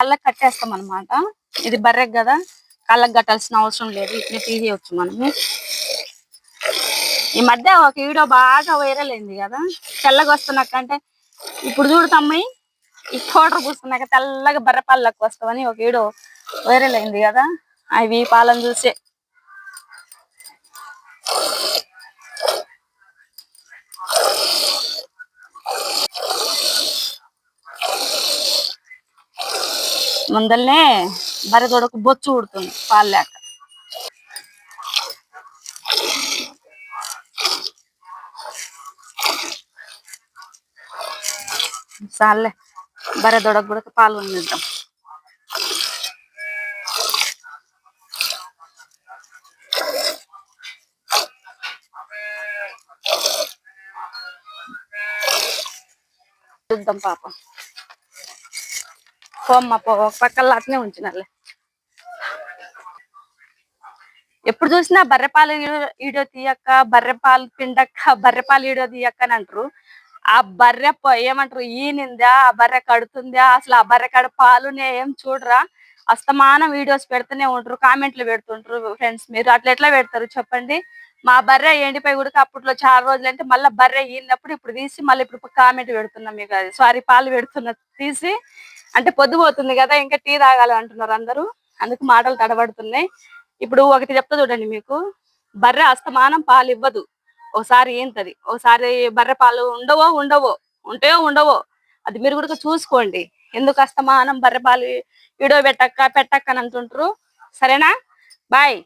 కళ్ళకి కట్టేస్తాం అనమాట ఇది బర్రెకి కదా కళ్ళకి కట్టాల్సిన అవసరం లేదు. ఇట్లా తీసేయచ్చు మనము. ఈ మధ్య ఒక వీడియో బాగా వైరల్ అయింది కదా. తెల్లగా వస్తున్నాక అంటే ఇప్పుడు చూడు తమ్మి ఈ పౌడర్ పూస్తున్నాక తెల్లగా బర్రె పాలకు వస్తామని ఒక వీడియో వైరల్ అయింది కదా. అవి పాలను చూసే ముందల్నే బరదొడకు బొచ్చు ఉడుతుంది పాలు లేక చాలే బరదొడకు కూడా పాలు ఉండిద్దాం చూద్దాం పాపం. పోమ్మ పో ఒక పక్కల అట్నే ఉంచినాలే. ఎప్పుడు చూసినా బర్రెపాలు ఈడో- ఈడో తీయక్క బర్రెపాలు పిండక్క బర్రెపాలు ఈడో తీయక్క అని అంటారు. ఆ బర్రె ప- ఏమంటారు? ఈనిందా ఆ బర్రె కడుతుందా? అసలు ఆ బర్రె కడ పాలు ఏం చూడరా? అస్తమానం వీడియోస్ పెడుతూనే ఉంటారు కామెంట్లు పెడుతుంటారు ఫ్రెండ్స్ మీరు. అట్లా ఎట్లా పెడతారు చెప్పండి? మా బర్రె ఎండిపోయి కూడా అప్పట్లో చాలా రోజులు అంటే మళ్ళీ బర్రె ఈనప్పుడు ఇప్పుడు తీసి మళ్ళీ ఇప్పుడు కామెంట్ పెడుతున్నాం మీకు అది సారీ పాలు పెడుతున్నా తీసి అంటే పొద్దుపోతుంది కదా ఇంకా టీ తాగాలి అంటున్నారు అందరూ. అందుకు మాటలు తడబడుతున్నాయి. ఇప్పుడు ఒకటి చెప్తా చూడండి మీకు. బర్రె అస్తమానం పాలు ఇవ్వదు. ఒకసారి ఏంటది? ఒకసారి బర్రె పాలు ఉండవో ఉండవో ఉంటాయో ఉండవో. అది మీరు కూడా చూసుకోండి. ఎందుకు అస్తమానం బర్రె పాలు ఇడో పెట్టక్క పెట్టక్క అని అంటుంటారు? సరేనా? బాయ్.